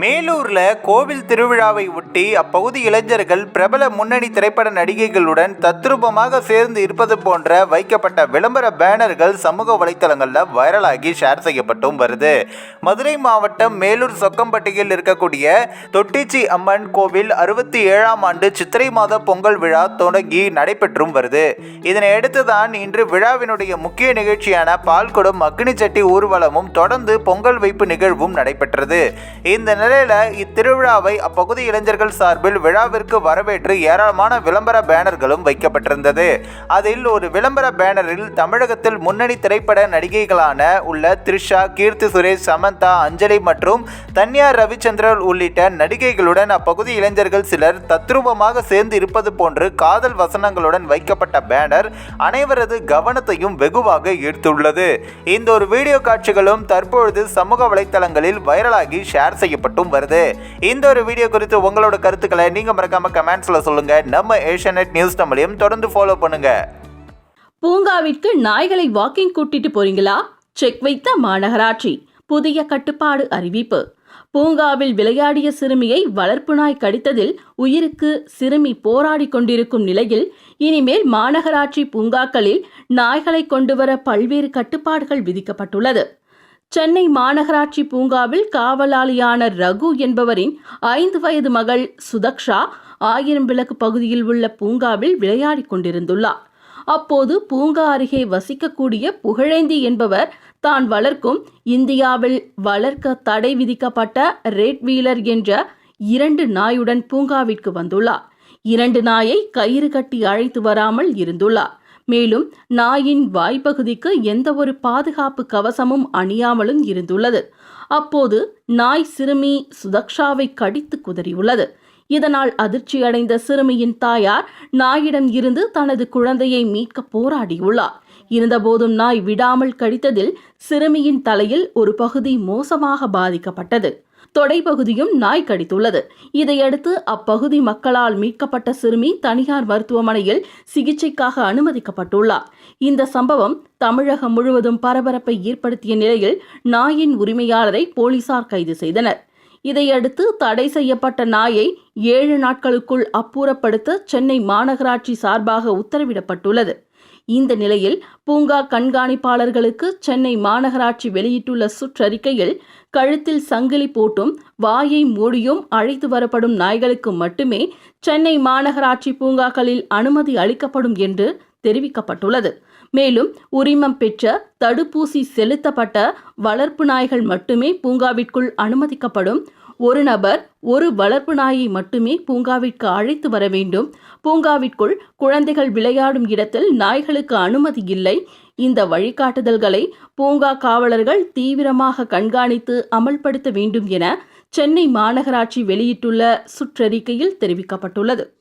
மேலூரில் கோவில் திருவிழாவை ஒட்டி அப்பகுதி இளைஞர்கள் பிரபல முன்னணி திரைப்பட நடிகைகளுடன் தத்ரூபமாக சேர்ந்து இருப்பது போன்ற வைக்கப்பட்ட விளம்பர பேனர்கள் சமூக வலைத்தளங்களில் வைரலாகி ஷேர் செய்யப்பட்டும் வருது. மதுரை மாவட்டம் மேலூர் சொக்கம்பட்டியில் இருக்கக்கூடிய தொட்டிச்சி அம்மன் கோவில் அறுபத்தி ஏழாம் ஆண்டு சித்திரை மாத பொங்கல் விழா தொடங்கி நடைபெற்றும் வருது. இதனையடுத்து தான் இன்று விழாவினுடைய முக்கிய நிகழ்ச்சியான பால்குடம் அக்னி சட்டி ஊர்வலமும் தொடர்ந்து பொங்கல் வைப்பு நிகழ்வும் நடைபெற்றது. இந்த நிலையில இத்திருவிழாவை அப்பகுதி இளைஞர்கள் சார்பில் விழாவிற்கு வரவேற்று ஏராளமான விளம்பர பேனர்களும் வைக்கப்பட்டிருந்தது. அதில் ஒரு விளம்பர பேனரில் தமிழகத்தில் முன்னணி திரைப்பட நடிகைகளான உள்ள த்ரிஷா கீர்த்தி சுரேஷ் சமந்தா அஞ்சலி மற்றும் தன்யார் ரவிச்சந்திரன் உள்ளிட்ட நடிகைகளுடன் அப்பகுதி இளைஞர்கள் சிலர் தத்ரூபமாக சேர்ந்து இருப்பது போன்று காதல் வசனங்களுடன் வைக்கப்பட்ட பேனர் அனைவரது கவனத்தையும் வெகுவாக ஈர்த்துள்ளது. இந்த ஒரு வீடியோ காட்சிகளும் தற்பொழுது சமூக வலைத்தளங்களில் வைரலாகி ஷேர் செய்யப்பட்டும் வருது. இந்த ஒரு வீடியோ குறித்து உங்களோட கருத்துக்களை நீங்க மறக்காம கமெண்ட்ஸ்ல சொல்லுங்க. நம்ம ஏஷியநெட் நியூஸ் தமிழையும் தொடர்ந்து ஃபாலோ பண்ணுங்க. பூங்காவிற்கு நாய்களை வாக்கிங் கூட்டிட்டு போறீங்களா? செக் வைத்த மாநகராட்சி. புதிய கட்டுப்பாடு அறிவிப்பு. பூங்காவில் விளையாடிய சிறுமியை வளர்ப்பு நாய் கடித்ததில் உயிருக்கு சிறுமி போராடி கொண்டிருக்கும் நிலையில் இனிமேல் மாநகராட்சி பூங்காக்களில் நாய்களை கொண்டுவர பல்வேறு கட்டுப்பாடுகள் விதிக்கப்பட்டுள்ளது. சென்னை மாநகராட்சி பூங்காவில் காவலாளியான ரகு என்பவரின் ஐந்து வயது மகள் சுதக்ஷா ஆயிரம் விளக்கு பகுதியில் உள்ள பூங்காவில் விளையாடிக் கொண்டிருந்துள்ளார். அப்போது பூங்கா அருகே வசிக்கக்கூடிய புகழேந்தி என்பவர் தான் வளர்க்கும் இந்தியாவில் வளர்க்க தடை விதிக்கப்பட்ட ரெட் வீலர் என்ற இரண்டு நாயுடன் பூங்காவிற்கு வந்துள்ளார். இரண்டு நாயை கயிறு கட்டி அழைத்து வராமல் இருந்துள்ளார். மேலும் நாயின் வாய்ப்பகுதிக்கு எந்த ஒரு பாதுகாப்பு கவசமும் அணியாமலும் இருந்துள்ளது. அப்போது நாய் சிறுமி சுதக்ஷாவை கடித்து குதறியுள்ளது. இதனால் அதிர்ச்சியடைந்த சிறுமியின் தாயார் நாயிடம் இருந்து தனது குழந்தையை மீட்க போராடியுள்ளார். இருந்தபோதும் நாய் விடாமல் கடித்ததில் சிறுமியின் தலையில் ஒரு பகுதி மோசமாக பாதிக்கப்பட்டது. தொடைப்பகுதியும் நாய் கடித்துள்ளது. இதையடுத்து அப்பகுதி மக்களால் மீட்கப்பட்ட சிறுமி தனியார் மருத்துவமனையில் சிகிச்சைக்காக அனுமதிக்கப்பட்டுள்ளார். இந்த சம்பவம் தமிழகம் முழுவதும் பரபரப்பை ஏற்படுத்திய நிலையில் நாயின் உரிமையாளரை போலீசார் கைது செய்தனர். இதையடுத்து தடை செய்யப்பட்ட நாயை ஏழு நாட்களுக்குள் அப்புறப்படுத்த சென்னை மாநகராட்சி சார்பாக உத்தரவிடப்பட்டுள்ளது. இந்த நிலையில் பூங்கா கண்காணிப்பாளர்களுக்கு சென்னை மாநகராட்சி வெளியிட்டுள்ள சுற்றறிக்கையில் கழுத்தில் சங்கிலி போட்டும் வாயை மூடியும் அழைத்து வரப்படும் நாய்களுக்கு மட்டுமே சென்னை மாநகராட்சி பூங்காக்களில் அனுமதி அளிக்கப்படும் என்று தெரிவிக்கப்பட்டுள்ளது. மேலும் உரிமம் பெற்ற தடுப்பூசி செலுத்தப்பட்ட வளர்ப்பு நாய்கள் மட்டுமே பூங்காவிற்குள் அனுமதிக்கப்படும் ஒரு நபர் ஒரு வளர்ப்பு நாயை மட்டுமே பூங்காவிற்கு அழைத்து வர வேண்டும். பூங்காவிற்குள் குழந்தைகள் விளையாடும் இடத்தில் நாய்களுக்கு அனுமதி இல்லை. இந்த வழிகாட்டுதல்களை பூங்கா காவலர்கள் தீவிரமாக கண்காணித்து அமல்படுத்த வேண்டும் என சென்னை மாநகராட்சி வெளியிட்டுள்ள சுற்றறிக்கையில் தெரிவிக்கப்பட்டுள்ளது.